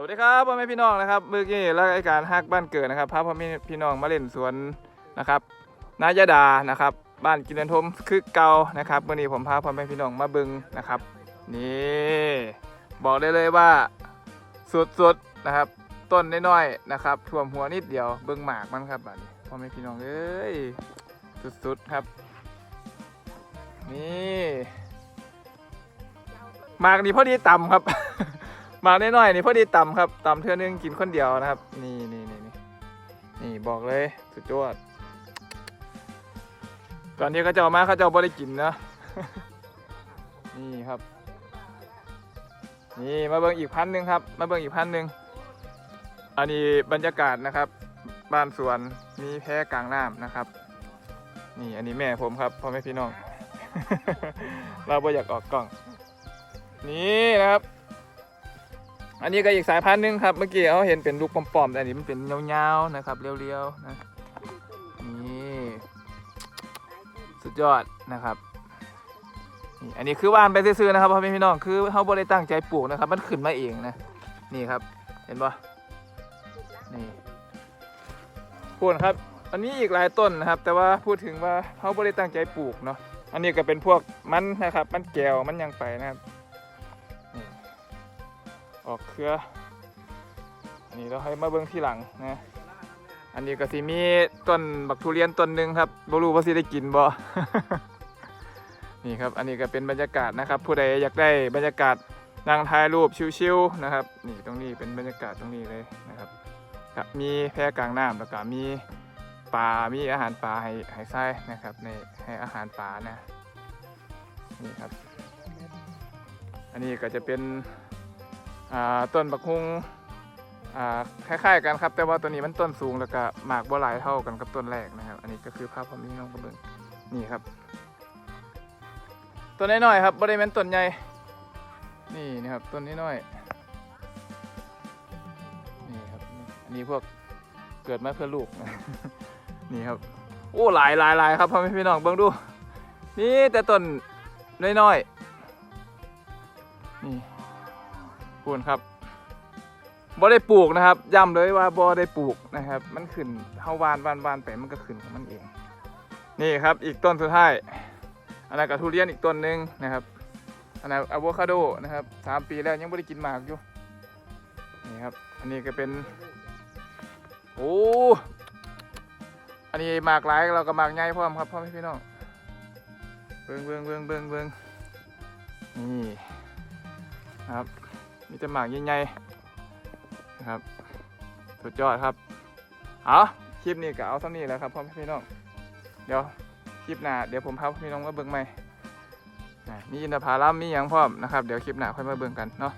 สวัสดีครับพ่อแม่พี่น้องนะครับเมื่อกี้รายการฮักบ้านเกิดนะครับพาพ่อแม่พี่น้องมาเล่นสวนนะครับนายดานะครับ บ้านกินเดินทมคือเก่านะครับเมื่อนี้ผมพาพ่อแม่พี่น้องมาบึงนะครับนี่บอกได้เลยว่าสุดๆนะครับ ต้นน้อยๆนะครับท่วมหัวนิดเดียวเบิ่งหมากมันครับบัดนี้พ่อแม่พี่น้องเอ้ยสุดๆครับ นี่หมากนี่พอดีต่ำครับ หมากน้อยๆนี่พอดีต่ำครับต่ำเท่านึงกินคนเดียวนะครับ นี่นี่นี่นี่นี่บอกเลยสุดยอดตอนที่เขาจะเอามาเขาจะเอาบ่ได้กินนะนี่ครับ นี่มาเบิ่งอีกพันหนึ่งครับ มาเบิ่งอีกพันหนึ่งอันนี้บรรยากาศนะครับ บ้านสวนมีแพกลางน้ำนะครับ นี่อันนี้แม่ผมครับพ่อแม่พี่น้อง เราบ่อยากออกกล้อง นี่นะครับ อันนี้ก็อีกสายพันธุ์หนึงครับเมื่อกี้เขาเห็นเป็นลูกปอมๆแต่อันนี้มันเป็นยาวๆนะครับเรียวๆนะนี่สุดยอดนะครับนี่อันนี้คือว่านไปซื้อๆนะครับพ่อแม่พี่น้องคือเขาบ่ได้ตั้งใจปลูกนะครับ มันขึ้นมาเองนะนี่ครับ เห็นปะนี่พูดครับ อันนี้อีกหลายต้นนะครับ แต่ว่าพูดถึงว่าเขาบ่ได้ตั้งใจปลูกเนาะอันนี้ก็เป็นพวกมันนะครับ มันแก้วมันยังไปนะครับ ออกเครือ อันนี้เราให้มาเบิ่งที่หลังนะ อันนี้ก็สิมีต้นบักทุเรียนต้นหนึ่งครับบ่รู้ว่าสิได้กินบ่ นี่ครับ อันนี้ก็เป็นบรรยากาศนะครับ ผู้ใดอยากได้บรรยากาศนั่งถ่ายรูปชิวๆนะครับ นี่ตรงนี้เป็นบรรยากาศตรงนี้เลยนะครับครับมีแพรกลางน้ำแล้วก็มีปลา มีอาหารปลาให้ให้ไส้นะครับในให้อาหารปลานะ นี่ครับ อันนี้ก็จะเป็น ต้นบักฮุงคล้าย ๆ กันครับ แต่ว่าตัวนี้มันต้นสูงแล้วก็หมากบ่หลายเท่ากันกับต้นแรกนะครับ อันนี้ก็คือภาพผมนี้น้องกระเบื้องนี่ครับต้นน้อยๆครับบ่ได้แม่นต้นใหญ่นี่นะครับต้นน้อยๆนี่ครับอันนี้พวกเกิดมาเพื่อลูกนี่ครับโอ้หลายหลายหลายครับพ่อแม่พี่น้องเบิ่งดู นี่แต่ต้นน้อยๆนี่ พูนครับบ่ได้ปลูกนะครับย้ำเลยว่าบ่ได้ปลูกนะครับ มันขึ้นเฮาวานวานวานไปมันก็ขึ้นของมันเอง นี่ครับ อีกต้นสุดท้ายอันนั้นก็ทุเรียนอีกต้นหนึ่งนะครับอันนั้นอะโวคาโดนะครับสามปีแล้วยังไม่ได้กินหมากอยู่ นี่ครับ อันนี้ก็เป็น โอ้ อันนี้หมากหลายเราก็หมากใหญ่พร้อมครับพ่อมพี่น้องเบิ่งเบิ่งเบิ่งเบิ่งเบิ่งนี่ครับ มีแต่หมากใหญ่ๆนะครับ สุดยอดครับ เอาคลิปนี้ก็เอาเท่านี้แหล้วครับพ่อแม่พี่น้อง เดี๋ยวคลิปหน้าเดี๋ยวผมพาพี่น้องมาเบิ่งใหม่อะมีอินทผลัมมีอยังพร้อมนะครับ เดี๋ยวคลิปหน้าค่อยมาเบิ่งกันเนาะ